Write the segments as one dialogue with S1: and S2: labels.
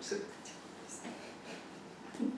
S1: обсипати. Вона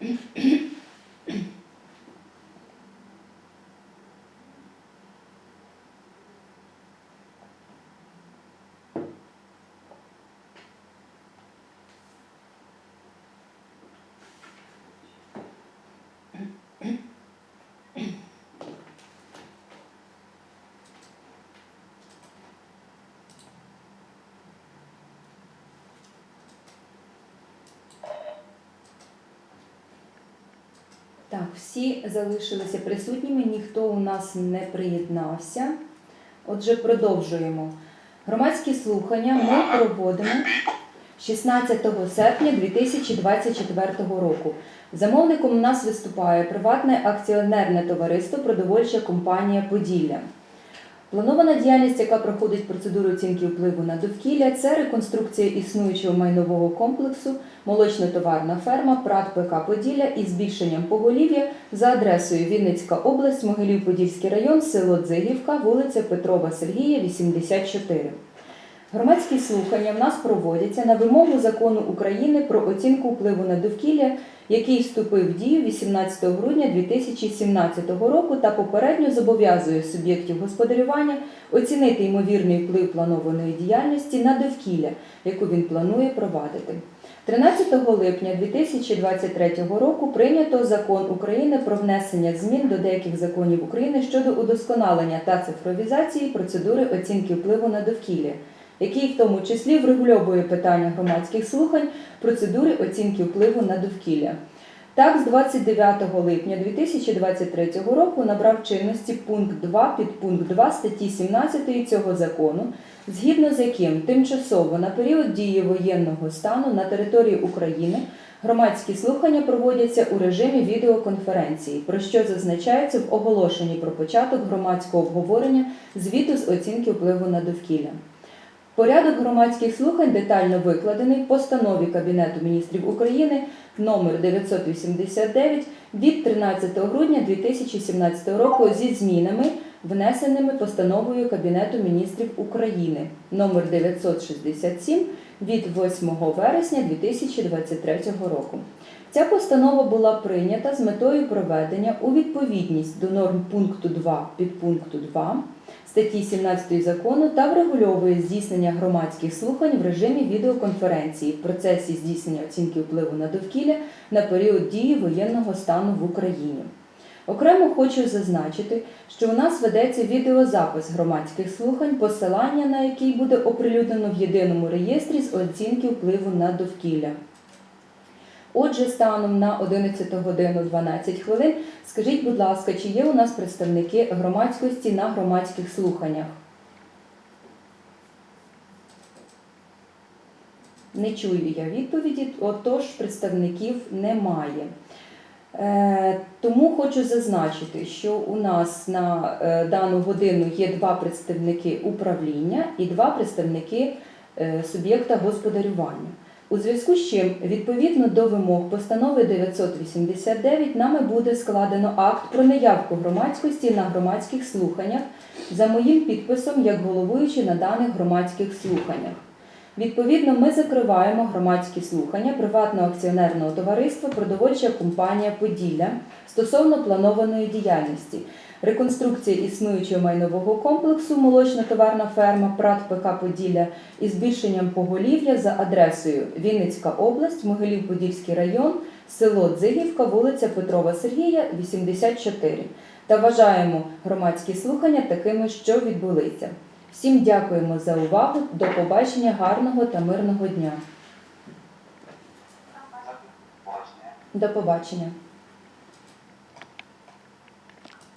S2: Mm-hmm. всі залишилися присутніми, ніхто у нас не приєднався. Отже, продовжуємо. Громадські слухання ми проводимо 16 серпня 2024 року. Замовником у нас виступає приватне акціонерне товариство Продовольча компанія Поділля. Планована діяльність, яка проходить процедуру оцінки впливу на довкілля, це реконструкція існуючого майнового комплексу, молочно-товарна ферма ПРАТ ПК Поділля із збільшенням поголів'я за адресою Вінницька область, Могилів-Подільський район, село Дзигівка, вулиця Петрова Сергія, 84. Громадські слухання в нас проводяться на вимогу закону України про оцінку впливу на довкілля, який вступив в дію 18 грудня 2017 року та попередньо зобов'язує суб'єктів господарювання оцінити ймовірний вплив планованої діяльності на довкілля, яку він планує провадити. 13 липня 2023 року прийнято закон України про внесення змін до деяких законів України щодо удосконалення та цифровізації процедури оцінки впливу на довкілля, який в тому числі врегульовує питання громадських слухань процедури оцінки впливу на довкілля. Так, з 29 липня 2023 року набрав чинності пункт 2 підпункт 2 статті 17 цього закону, згідно з яким тимчасово на період дії воєнного стану на території України громадські слухання проводяться у режимі відеоконференції, про що зазначається в оголошенні про початок громадського обговорення звіту з оцінки впливу на довкілля. Порядок громадських слухань детально викладений в постанові Кабінету міністрів України номер 989 від 13 грудня 2017 року зі змінами, внесеними постановою Кабінету міністрів України номер 967 від 8 вересня 2023 року. Ця постанова була прийнята з метою проведення у відповідність до норм пункту 2 підпункту 2 статті 17 закону та врегульовує здійснення громадських слухань в режимі відеоконференції в процесі здійснення оцінки впливу на довкілля на період дії воєнного стану в Україні. Окремо хочу зазначити, що у нас ведеться відеозапис громадських слухань, посилання на який буде оприлюднено в єдиному реєстрі з оцінки впливу на довкілля. Отже, станом на 11 годину 12 хвилин, скажіть, будь ласка, чи є у нас представники громадськості на громадських слуханнях? Не чую я відповіді, отож представників немає. Е, Тому хочу зазначити, що у нас на е, дану годину є два представники управління і два представники е, суб'єкта господарювання. У зв'язку з чим, відповідно до вимог постанови 989, нами буде складено акт про неявку громадськості на громадських слуханнях за моїм підписом як головуючий на даних громадських слуханнях. Відповідно, ми закриваємо громадські слухання приватного акціонерного товариства Продовольча компанія Поділля стосовно планованої діяльності. Реконструкція існуючого майнового комплексу молочно-товарна ферма ПРАТ ПК Поділля із збільшенням поголів'я за адресою Вінницька область, Могилів-Подільський район, село Дзигівка, вулиця Петрова Сергія, 84. Та вважаємо громадські слухання такими, що відбулися. Всім дякуємо за увагу. До побачення, гарного та мирного дня. До побачення.